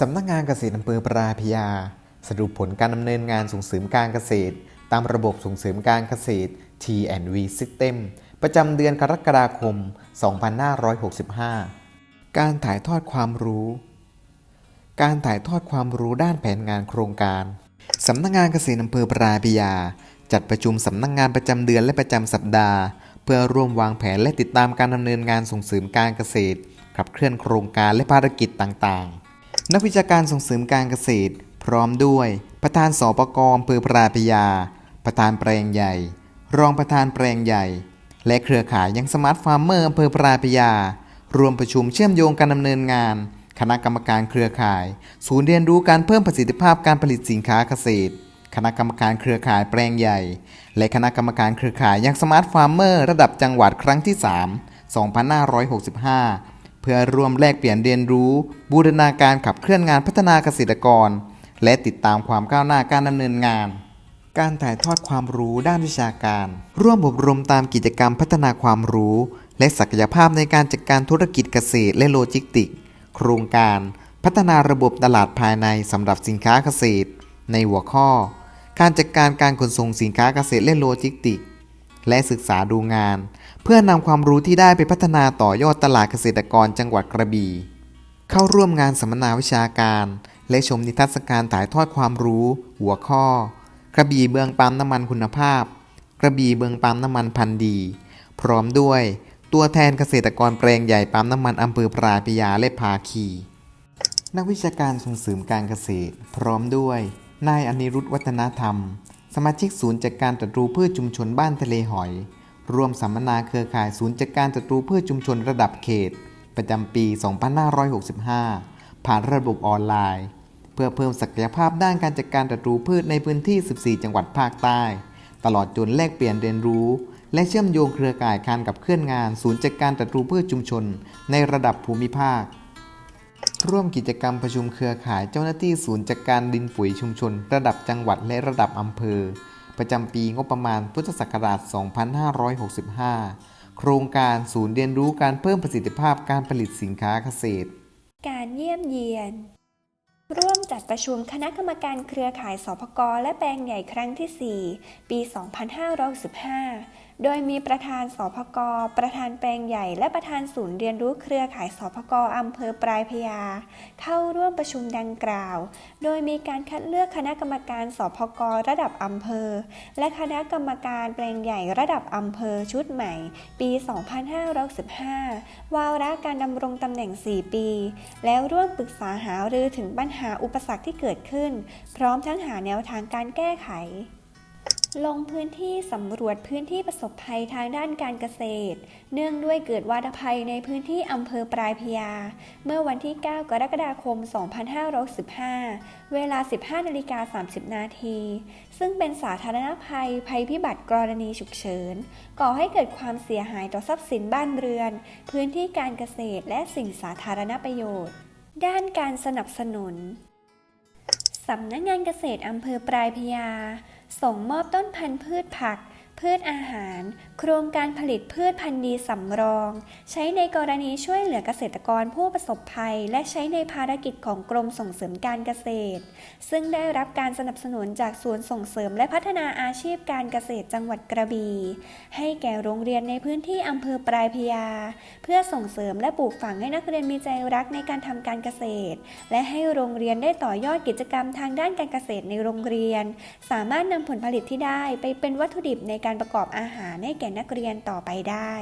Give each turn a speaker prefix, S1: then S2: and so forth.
S1: สำนักงานเกษตรอำเภอปราพยา สรุปผลการดำเนินงานส่งเสริมการเกษตร ตามระบบส่งเสริมการเกษตร T&V System ประจำเดือนกรกฎาคม 2565 การถ่ายทอดความรู้ การถ่ายทอดความรู้ด้านแผนงานโครงการ สำนักงานเกษตรอำเภอปราพยา จัดประชุมสำนักงานประจำเดือนและประจำสัปดาห์ เพื่อร่วมวางแผนและติดตามการดำเนินงานส่งเสริมการเกษตรขับเคลื่อนโครงการและภารกิจต่างๆ นักวิชาการส่งเสริมการเกษตร พร้อมด้วย ประธานสปกอำเภอปราพยา ประธานแปลงใหญ่ รองประธานแปลงใหญ่ และเครือข่ายยังสมาร์ทฟาร์มเมอร์อำเภอปราพยา รวมประชุมเชื่อมโยงการดำเนินงาน คณะกรรมการเครือข่าย ศูนย์เรียนรู้การเพิ่มประสิทธิภาพการผลิตสินค้าเกษตร คณะกรรมการเครือข่ายแปลงใหญ่ และคณะกรรมการเครือข่ายยังสมาร์ทฟาร์มเมอร์ระดับจังหวัดครั้งที่ 3 2565 เพื่อร่วมแลกเปลี่ยนเรียนรู้ บูรณาการขับเคลื่อนงานพัฒนาเกษตรกร และติดตามความก้าวหน้าการดำเนินงาน การถ่ายทอดความรู้ด้านวิชาการ ร่วมอบรมตามกิจกรรมพัฒนาความรู้ และศักยภาพในการจัดการธุรกิจเกษตรและโลจิสติก โครงการพัฒนาระบบตลาดภายในสำหรับสินค้าเกษตร ในหัวข้อ การจัดการการขนส่งสินค้าเกษตรและโลจิสติก และศึกษาดูงาน เพื่อนำความรู้ที่ได้ไปพัฒนาต่อยอดตลาดเกษตรกรจังหวัดกระบี่ เข้าร่วมงานสัมมนาวิชาการ และชมนิทรรศการถ่ายทอดความรู้ หัวข้อ กระบี่เบืองปั๊มน้ำมันคุณภาพ กระบี่เบืองปั๊มน้ำมันพันดี พร้อมด้วย ตัวแทนเกษตรกรแปลงใหญ่ปั๊มน้ำมันอำเภอปราพยาและภาคี นักวิชาการส่งเสริมการเกษตร พร้อมด้วย นายอนิรุทธวัฒนธรรม สมาชิกศูนย์จัดการตรัสรู้พืชชุมชนบ้านทะเลหอย ร่วมสัมมนาเครือข่ายศูนย์จัดการตรัสรู้พืชชุมชนระดับเขต ประจำปี 2565 ผ่านระบบออนไลน์ เพื่อเพิ่มศักยภาพด้านการจัดการตรัสรู้พืชในพื้นที่ 14 จังหวัดภาคใต้ ตลอดจนแลกเปลี่ยนเรียนรู้ และเชื่อมโยงเครือข่ายการกับเคลื่อนงาน ศูนย์จัดการตรัสรู้พืชชุมชน ในระดับภูมิภาค ร่วมกิจกรรมประชุมเครือข่ายเจ้าหน้าที่ศูนย์จัดการดินปุ๋ยชุมชน ระดับจังหวัดและระดับอำเภอ ประจำปีงบประมาณพุทธศักราช 2565 โครงการศูนย์เรียนรู้การเพิ่มประสิทธิภาพการผลิตสินค้าเกษตร
S2: การเยี่ยมเยียน ร่วมจัดประชุมคณะกรรมการเครือข่ายสพกและแปลงใหญ่ครั้งที่ 4 ปี 2515 โดยมีประธานสพก ประธานแปลงใหญ่ และประธานศูนย์เรียนรู้เครือข่ายสพกอำเภอปลายพญาเข้าร่วมประชุมดังกล่าว โดยมีการคัดเลือกคณะกรรมการสพกระดับอำเภอ และคณะกรรมการแปลงใหญ่ระดับอำเภอชุดใหม่ ปี 2515 วาระการดำรงตำแหน่ง 4 ปี แล้วร่วมปรึกษาหารือถึงปัญหาอุปสรรคที่เกิดขึ้น พร้อมทั้งหาแนวทางการแก้ไข ลงพื้นที่สำรวจพื้นที่ประสบภัยทางด้านการเกษตร เนื่องด้วยเกิดวาตภัยในพื้นที่อำเภอปลายพญาเมื่อวันที่ 9 กรกฎาคม 2515 เวลา 15นาฬิกา30 นาที ซึ่งเป็นสาธารณภัยภัยพิบัติกรณีฉุกเฉิน ก่อให้เกิดความเสียหายต่อทรัพย์สินบ้านเรือน พื้นที่การเกษตรและสิ่งสาธารณประโยชน์ ด้านการสนับสนุนสำนักงานเกษตรอำเภอปลายพญา ส่งมอบต้นพันธุ์พืชผัก พืชอาหาร โครงการผลิตพืชพันธุ์ดีสำรอง ใช้ในกรณีช่วยเหลือเกษตรกรผู้ประสบภัย และใช้ในภารกิจของกรมส่งเสริมการเกษตร ซึ่งได้รับการสนับสนุนจากศูนย์ส่งเสริมและพัฒนาอาชีพการเกษตรจังหวัดกระบี่ ให้แก่โรงเรียนในพื้นที่อำเภอปลายพญาเพื่อส่งเสริมและปลูกฝังให้นักเรียนมีใจรักในการทำการเกษตร และให้โรงเรียนได้ต่อยอดกิจกรรมทางด้านการเกษตรในโรงเรียน สามารถนำผลผลิตที่ได้ไปเป็นวัตถุดิบในการประกอบอาหารให้แก่นักเรียนต่อไปได้